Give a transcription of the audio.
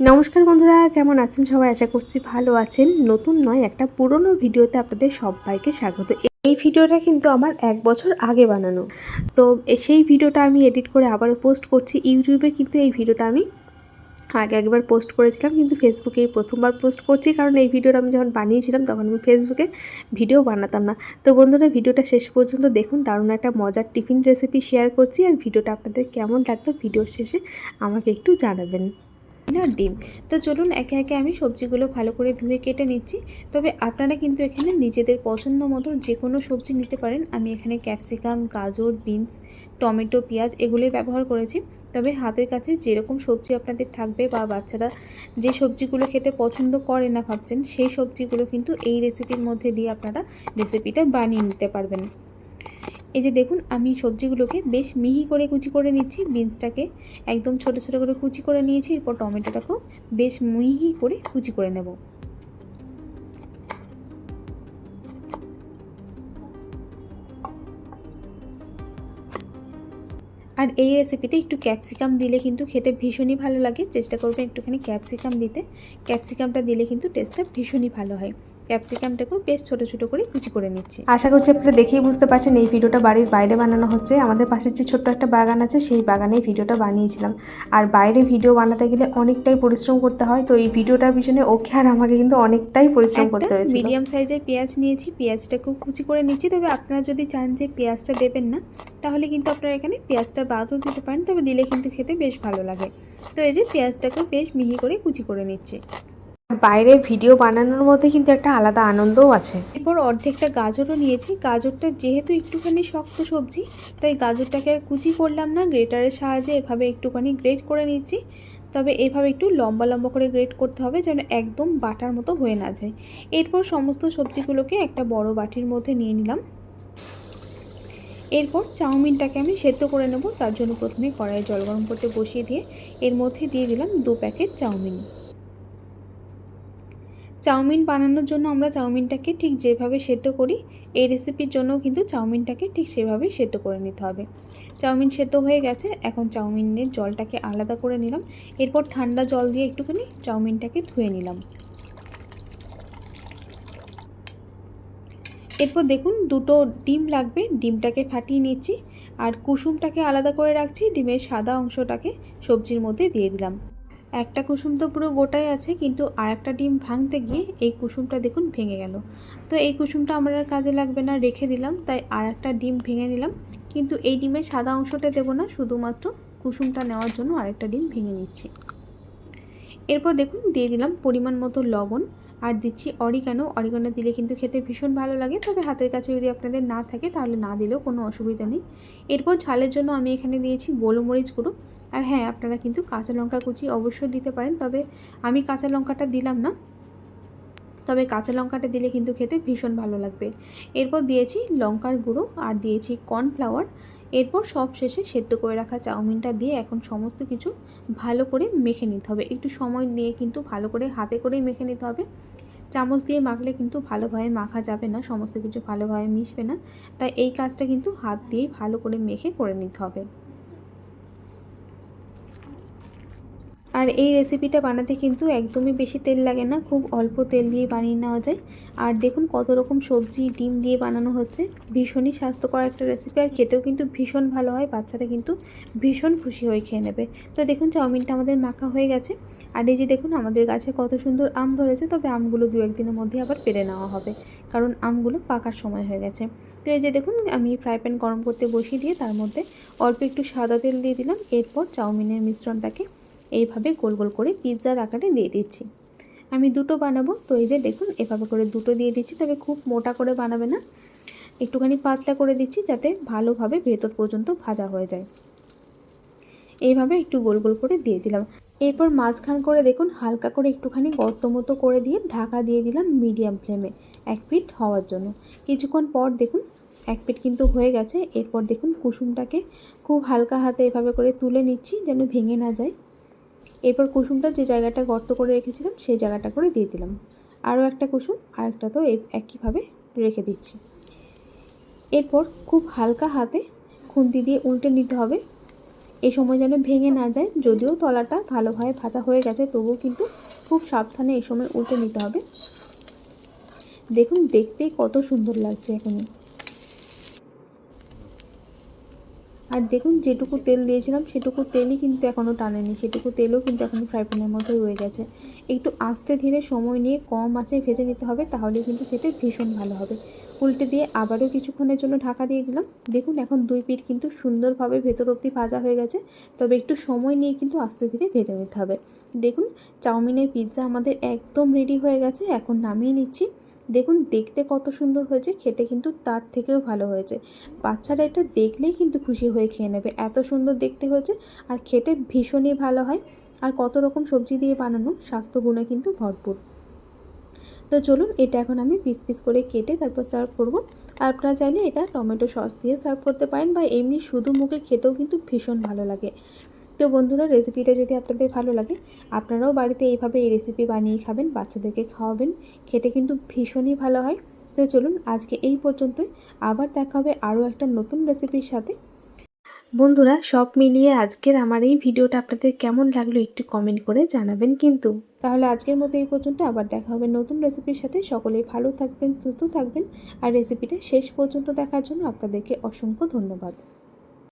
নমস্কার বন্ধুরা, কেমন আছেন সবাই? আশা করছি ভালো আছেন। নতুন নয়, একটা পুরনো ভিডিওতে আপনাদের সবাইকে স্বাগত। এই ভিডিওটা কিন্তু আমার এক বছর আগে বানানো। তো সেই ভিডিওটা আমি এডিট করে আবারও পোস্ট করছি। ইউটিউবে কিন্তু এই ভিডিওটা আমি আগে একবার পোস্ট করেছিলাম, কিন্তু ফেসবুকে প্রথমবার পোস্ট করছি। কারণ এই ভিডিওটা আমি যখন বানিয়েছিলাম, তখন আমি ফেসবুকে ভিডিও বানাতাম না। তো বন্ধুরা, ভিডিওটা শেষ পর্যন্ত দেখুন। দারুণ একটা মজার টিফিন রেসিপি শেয়ার করছি। আর ভিডিওটা আপনাদের কেমন লাগল, ভিডিওর শেষে আমাকে একটু জানাবেন। আর ডিম। তো চলুন, একে একে আমি সবজিগুলো ভালো করে ধুয়ে কেটে নিচ্ছি। তবে আপনারা কিন্তু এখানে নিজেদের পছন্দ মতো যে কোনো সবজি নিতে পারেন। আমি এখানে ক্যাপসিকাম, গাজর, বিনস, টমেটো, পেঁয়াজ এগুলোই ব্যবহার করেছি। তবে হাতের কাছে যেরকম সবজি আপনাদের থাকবে বা বাচ্চারা যে সবজিগুলো খেতে পছন্দ করে না ভাবছেন, সেই সবজিগুলো কিন্তু এই রেসিপির মধ্যে দিয়ে আপনারা রেসিপিটা বানিয়ে নিতে পারবেন। এই যে দেখুন, আমি সবজিগুলোকে বেশ মিহি করে কুচি করে নিচ্ছি, বিনসটাকে একদম ছোট ছোট করে কুচি করে নিয়েছি, এরপর টমেটোটাকেও বেশ মিহি করে কুচি করে নেব। আর এই রেসিপিতে একটু ক্যাপসিকাম দিলে কিন্তু খেতে ভীষণই ভালো লাগে, চেষ্টা করবেন একটুখানি ক্যাপসিকাম দিতে। ক্যাপসিকামটা দিলে কিন্তু টেস্টটা ভীষণই ভালো হয়। ক্যাপসিকামটাকেও বেশ ছোট ছোট করে কুচি করে নিচ্ছি। আশা করছি আপনারা দেখেই বুঝতে পারছেন এই ভিডিওটা বাড়ির বাইরে বানানো হচ্ছে। আমাদের পাশে যে ছোট্ট একটা বাগান আছে সেই বাগানে ভিডিওটা বানিয়েছিলাম। আর বাইরে ভিডিও বানাতে গেলে অনেকটাই পরিশ্রম করতে হয় তো এই ভিডিওটার পিছনে ওকে আর আমাকে কিন্তু অনেকটাই পরিশ্রম করতে হয়েছে মিডিয়াম সাইজের পেঁয়াজ নিয়েছি পেঁয়াজটাকেও কুচি করে নিচ্ছি। তবে আপনারা যদি চান যে পেঁয়াজটা দেবেন না তাহলে কিন্তু আপনারা এখানে পেঁয়াজটা বাদও দিতে পারেন তবে দিলে কিন্তু খেতে বেশ ভালো লাগে। তো এই যে পেঁয়াজটাকেও বেশ মিহি করে কুচি করে নিচ্ছি। বাইরে ভিডিও বানানোর মধ্যে কিন্তু একটা আলাদা আনন্দও আছে। এরপর অর্ধেকটা গাজরও নিয়েছি। গাজরটা যেহেতু একটুখানি শক্ত সবজি, তাই গাজরটাকে আর কুচি করলাম না। গ্রেটারের সাহায্যে এভাবে একটুখানি গ্রেট করে নিচ্ছি। তবে এভাবে একটু লম্বা লম্বা করে গ্রেট করতে হবে যেন একদম বাটার মতো হয়ে না যায়। এরপর সমস্ত সবজিগুলোকে একটা বড় বাটির মধ্যে নিয়ে নিলাম। এরপর চাউমিনটাকে আমি সেদ্ধ করে নেব। তার জন্য প্রথমে কড়াইয়ে জল গরম করতে বসিয়ে দিয়ে এর মধ্যে দিয়ে দিলাম দু প্যাকেট চাউমিন। চাউমিন বানানোর জন্য আমরা চাউমিনটাকে ঠিক যেভাবে সেদ্ধ করি, এই রেসিপির জন্য কিন্তু চাউমিনটাকে ঠিক সেভাবেই সেদ্ধ করে নিতে হবে। চাউমিন সেদ্ধ হয়ে গেছে, এখন চাউমিনের জলটাকে আলাদা করে নিলাম। এরপর ঠান্ডা জল দিয়ে একটুখানি চাউমিনটাকে ধুয়ে নিলাম। এরপর দেখুন, দুটো ডিম লাগবে, ডিমটাকে ফাটিয়ে নিচ্ছি। আর কুসুমটাকে আলাদা করে রাখছি, ডিমের সাদা অংশটাকে সবজির মধ্যে দিয়ে দিলাম। একটা কুসুম তো পুরো গোটাই আছে, কিন্তু আর একটা ডিম ভাঙতে গিয়ে এই কুসুমটা দেখুন ভেঙে গেল। তো এই কুসুমটা আমার আর কাজে লাগবে না, রেখে দিলাম, তাই আর একটা ডিম ভেঙে নিলাম। কিন্তু এই ডিমের সাদা অংশটা দেবো না, শুধুমাত্র কুসুমটা নেওয়ার জন্য আরেকটা ডিম ভেঙে নিচ্ছি। এরপর দেখুন, দিয়ে দিলাম পরিমাণ মতো লবণ। আর দিচ্ছি অরিগানো অরিগানো দিলে কিন্তু খেতে ভীষণ ভালো লাগে। তবে হাতের কাছে যদি আপনাদের না থাকে, তাহলে না দিলেও কোনো অসুবিধা নেই। এরপর ঝালের জন্য আমি এখানে দিয়েছি গোলমরিচ গুঁড়ো। আর হ্যাঁ আপনারা কিন্তু কাঁচা লঙ্কা কুচি অবশ্যই দিতে পারেন। তবে আমি কাঁচা লঙ্কাটা দিলাম না। তবে কাঁচা লঙ্কাটা দিলে কিন্তু খেতে ভীষণ ভালো লাগবে। এরপর দিয়েছি লঙ্কার গুঁড়ো। আর দিয়েছি কর্নফ্লাওয়ার এরপর সব শেষে সেদ্ধ করে রাখা চাউমিনটা দিয়ে এখন সমস্ত কিছু ভালো করে মেখে নিতে হবে। একটু সময় নিয়ে কিন্তু ভালো করে হাতে করেই মেখে নিতে হবে। চামচ দিয়ে মাখলে কিন্তু ভালোভাবে মাখা যাবে না, সমস্ত কিছু ভালোভাবে মিশবে না। তাই এই কাজটা কিন্তু হাত দিয়ে ভালো করে মেখে করে নিতে হবে। আর এই রেসিপিটা বানাতে কিন্তু একদমই বেশি তেল লাগে না, খুব অল্প তেল দিয়ে বানিয়ে নেওয়া যায়। আর দেখুন কত রকম সবজি, ডিম দিয়ে বানানো হচ্ছে। ভীষণই স্বাস্থ্যকর একটা রেসিপি আর খেতেও কিন্তু ভীষণ ভালো হয়, বাচ্চারা কিন্তু ভীষণ খুশি হয়ে খেয়ে নেবে। তো দেখুন চাউমিনটা আমাদের মাখা হয়ে গেছে। আর এই যে দেখুন আমাদের গাছে কত সুন্দর আম ধরেছে, তবে আমগুলো দু একদিনের মধ্যে আবার পেরে নেওয়া হবে। কারণ আমগুলো পাকার সময় হয়ে গেছে। তো এই যে দেখুন আমি ফ্রাই প্যান গরম করতে বসিয়ে দিয়ে তার মধ্যে অল্প একটু সাদা তেল দিয়ে দিলাম। এরপর চাউমিনের মিশ্রণটাকে এইভাবে গোল গোল করে পিৎজার আকারে দিয়ে দিচ্ছি। আমি দুটো বানাবো, তো এই যে দেখুন, এভাবে করে দুটো দিয়ে দিচ্ছি, তবে খুব মোটা করে বানাবে না। একটুখানি পাতলা করে দিচ্ছি যাতে ভালোভাবে ভেতর পর্যন্ত ভাজা হয়ে যায়। এইভাবে একটু গোল গোল করে দিয়ে দিলাম। এরপর মাঝখান করে দেখুন, হালকা করে একটুখানি গর্ত মতো করে দিয়ে ঢাকা দিয়ে দিলাম মিডিয়াম ফ্লেমে এক পিট হওয়ার জন্য। কিছুক্ষণ পর দেখুন, এক পিট কিন্তু হয়ে গেছে। এরপর দেখুন কুসুমটাকে খুব হালকা হাতে এভাবে করে তুলে নিচ্ছি যেন ভেঙে না যায়। এরপর কুসুমটা যে জায়গাটা গর্ত করে রেখেছিলাম, সেই জায়গাটা করে দিয়ে দিলাম। আরও একটা কুসুম আর একটা তো একইভাবে রেখে দিচ্ছি। এরপর খুব হালকা হাতে খুন্তি দিয়ে উল্টে নিতে হবে। এই সময় যেন ভেঙে না যায়, যদিও তলাটা ভালোভাবে ভাজা হয়ে গেছে, তবুও কিন্তু খুব সাবধানে এই সময় উল্টে নিতে হবে। দেখুন দেখতেই কত সুন্দর লাগছে এখনই আর দেখুন, যেটুকু তেল দিয়েছিলাম, সেটুকু তেলই কিন্তু এখনও টানেনি। সেটুকু তেলও কিন্তু এখন ফ্রাই প্যানের মধ্যে রয়ে গেছে। একটু আস্তে ধীরে সময় নিয়ে কম আঁচে ভেজে নিতে হবে তাহলে কিন্তু খেতে ভীষণ ভালো হবে। উল্টে দিয়ে আবারও কিছুক্ষণের জন্য ঢাকা দিয়ে দিলাম। দেখুন, এখন দুই পিঠ কিন্তু সুন্দরভাবে ভেতর অবধি ভাজা হয়ে গেছে। তবে একটু সময় নিয়ে কিন্তু আস্তে ধীরে ভেজে নিতে হবে। দেখুন, চাউমিনের পিৎজা আমাদের একদম রেডি হয়ে গেছে। এখন নামিয়ে নিচ্ছি। দেখুন, দেখতে কত সুন্দর হয়েছে। খেতে কিন্তু তার থেকেও ভালো হয়েছে। বাচ্চারা এটা দেখলেই কিন্তু খুশি হয়ে খেয়ে নেবে। এত সুন্দর দেখতে হয়েছে আর খেতে ভীষণই ভালো হয়। আর কত রকম সবজি দিয়ে বানানো, স্বাস্থ্যগুণে কিন্তু ভরপুর। তো চলুন এটা এখন আমি পিস পিস করে কেটে তারপর সার্ভ করব। আর আপনারা চাইলে এটা টমেটো সস দিয়ে সার্ভ করতে পারেন বা এমনি শুধু মুখে খেতেও কিন্তু ভীষণ ভালো লাগে। তো বন্ধুরা রেসিপিটা যদি আপনাদের ভালো লাগে, আপনারাও বাড়িতে এইভাবে এই রেসিপি বানিয়ে খাবেন, বাচ্চাদেরকে খাওয়াবেন, খেতে কিন্তু ভীষণই ভালো হয়। তো চলুন আজকে এই পর্যন্তই। আবার দেখা হবে আরও একটা নতুন রেসিপির সাথে। বন্ধুরা, সব মিলিয়ে আজকের আমার এই ভিডিওটা আপনাদের কেমন লাগল একটু কমেন্ট করে জানাবেন কিন্তু। তাহলে আজকের মতো এই পর্যন্ত, আবার দেখা হবে নতুন রেসিপির সাথে। সকলেই ভালো থাকবেন, সুস্থ থাকবেন। আর রেসিপিটা শেষ পর্যন্ত দেখার জন্য আপনাদেরকে অসংখ্য ধন্যবাদ।